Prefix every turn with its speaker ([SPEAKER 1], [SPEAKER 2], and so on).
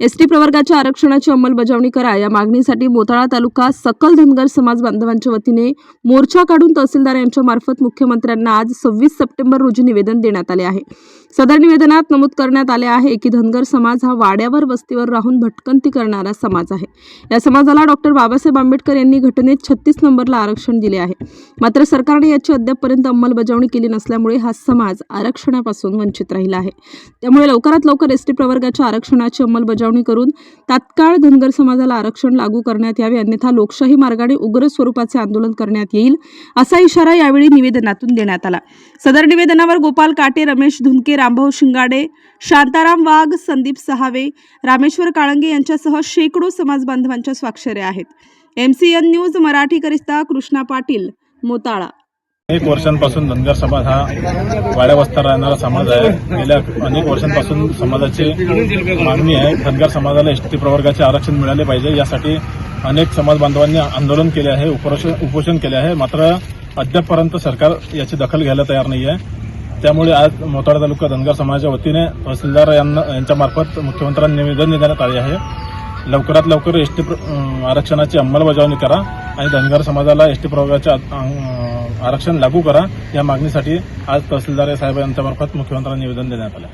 [SPEAKER 1] ST प्रवर्गाच्या आरक्षणाची अंमलबजावणी करा या मागणीसाठी मोताळा तालुका सकल धनगर समाज बांधवांच्या वतीने मोर्चा काढून तहसीलदार यांच्या मार्फत मुख्यमंत्र्यांना आज सव्वीस सप्टेंबर रोजी निवेदन देण्यात आले आहे. सदर निवेदनात नमूद करण्यात आले आहे की धनगर समाज हा वाड्यावर वस्तीवर राहून भटकंती करणारा समाज आहे. या समाजाला डॉक्टर बाबासाहेब आंबेडकर यांनी घटनेत छत्तीस नंबरला आरक्षण दिले आहे. मात्र सरकारने याची अद्यापपर्यंत अंमलबजावणी केली नसल्यामुळे हा समाज आरक्षणापासून वंचित राहिला आहे. त्यामुळे लवकरात लवकर एसटी प्रवर्गाच्या आरक्षणाची अंमलबजावणी करून तात्काळ धनगर समाजाला आरक्षण लागू करण्यात यावे अन्यथा लोकशाही मार्गाने उग्र स्वरूपाचे आंदोलन करण्यात येईल असा इशारा यावेळी निवेदनातून देण्यात आला. सदर निवेदनावर गोपाल काटे रमेश धुनके रामभाऊ शिंगाडे शांताराम वाघ संदीप सहावे रामेश्वर काळंगे यांच्यासह शेकडो समाज बांधवांच्या स्वाक्षऱ्या आहेत. एम सी एन न्यूज मराठीकरिता कृष्णा पाटील मोताळा.
[SPEAKER 2] अनेक वर्षांपासून धनगर समाज हा वाड्या राहणारा समाज आहे. गेल्या अनेक वर्षांपासून समाजाची मागणी आहे. धनगर समाजाला एसटी प्रवर्गाचे आरक्षण मिळाले पाहिजे. यासाठी अनेक समाज बांधवांनी आंदोलन केले आहे उपोषण उपोषण केले आहे. मात्र अद्यापपर्यंत सरकार याची दखल घ्यायला तयार नाही आहे. त्यामुळे आज मोताळा तालुका धनगर समाजाच्या वतीने तहसीलदार यांना यांच्यामार्फत मुख्यमंत्र्यांना निवेदन देण्यात आले आहे. लवकरात लवकर एसटी आरक्षणाची अंमलबजावणी करा. आणि धनगर समाजाला एसटी प्रवर्गाचे आरक्षण लागू करा या मागणीसाठी आज तहसीलदार साहेब यांच्यामार्फत मुख्यमंत्र्यांना निवेदन देण्यात आलं.